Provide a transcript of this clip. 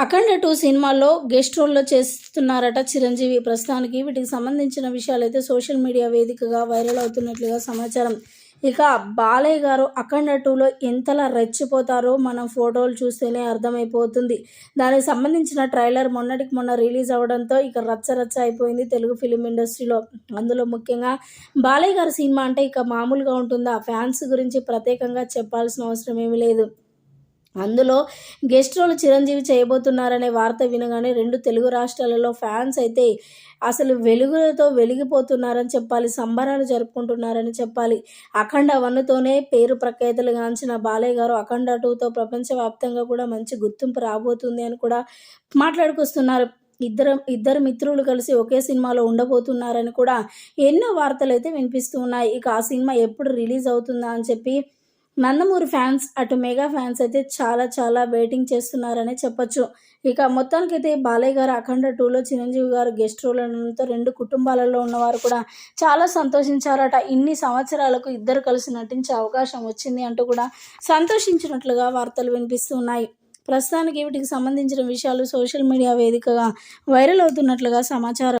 అఖండ two సినిమాల్లో guest రోల్లో చేస్తున్నారట చిరంజీవి. ప్రస్తుతానికి వీటికి సంబంధించిన విషయాలు అయితే సోషల్ మీడియా వేదికగా వైరల్ అవుతున్నట్లుగా సమాచారం. ఇక బాలయ్య గారు అఖండ టూలో ఎంతలా రెచ్చిపోతారో మనం ఫోటోలు చూస్తేనే అర్థమైపోతుంది. దానికి సంబంధించిన ట్రైలర్ మొన్నటికి మొన్న రిలీజ్ అవ్వడంతో ఇక రచ్చ రచ్చ అయిపోయింది తెలుగు ఫిలిం ఇండస్ట్రీలో. అందులో ముఖ్యంగా బాలయ్య గారి సినిమా అంటే ఇక మామూలుగా ఉంటుందా? ఫ్యాన్స్ గురించి ప్రత్యేకంగా చెప్పాల్సిన అవసరం ఏమీ లేదు. అందులో గెస్ట్ రోల్ చిరంజీవి చేయబోతున్నారనే వార్త వినగానే రెండు తెలుగు రాష్ట్రాలలో ఫ్యాన్స్ అయితే అసలు వెలుగులతో వెలిగిపోతున్నారని చెప్పాలి సంబరాలు జరుపుకుంటున్నారని చెప్పాలి. అఖండ వన్తోనే పేరు ప్రఖ్యాతులుగాంచిన బాలయ్య గారు అఖండ టూతో ప్రపంచవ్యాప్తంగా కూడా మంచి గుర్తింపు రాబోతుంది అని కూడా మాట్లాడుకొస్తున్నారు. ఇద్దరు ఇద్దరు మిత్రులు కలిసి ఒకే సినిమాలో ఉండబోతున్నారని కూడా ఎన్నో వార్తలు అయితే వినిపిస్తూ ఉన్నాయి. ఇక ఆ సినిమా ఎప్పుడు రిలీజ్ అవుతుందా అని చెప్పి నందమూరి ఫ్యాన్స్ అటు మెగా ఫ్యాన్స్ అయితే చాలా చాలా వెయిటింగ్ చేస్తున్నారని చెప్పొచ్చు. ఇక మొత్తానికైతే బాలయ్య గారు అఖండ టూలో చిరంజీవి గారు గెస్ట్ రోల్ అనడంతో రెండు కుటుంబాలలో ఉన్నవారు కూడా చాలా సంతోషించారట. ఇన్ని సంవత్సరాలకు ఇద్దరు కలిసి నటించే అవకాశం వచ్చింది అంటూ కూడా సంతోషించినట్లుగా వార్తలు వినిపిస్తున్నాయి. ప్రస్తుతానికి వీటికి సంబంధించిన విషయాలు సోషల్ మీడియా వేదికగా వైరల్ అవుతున్నట్లుగా సమాచారం.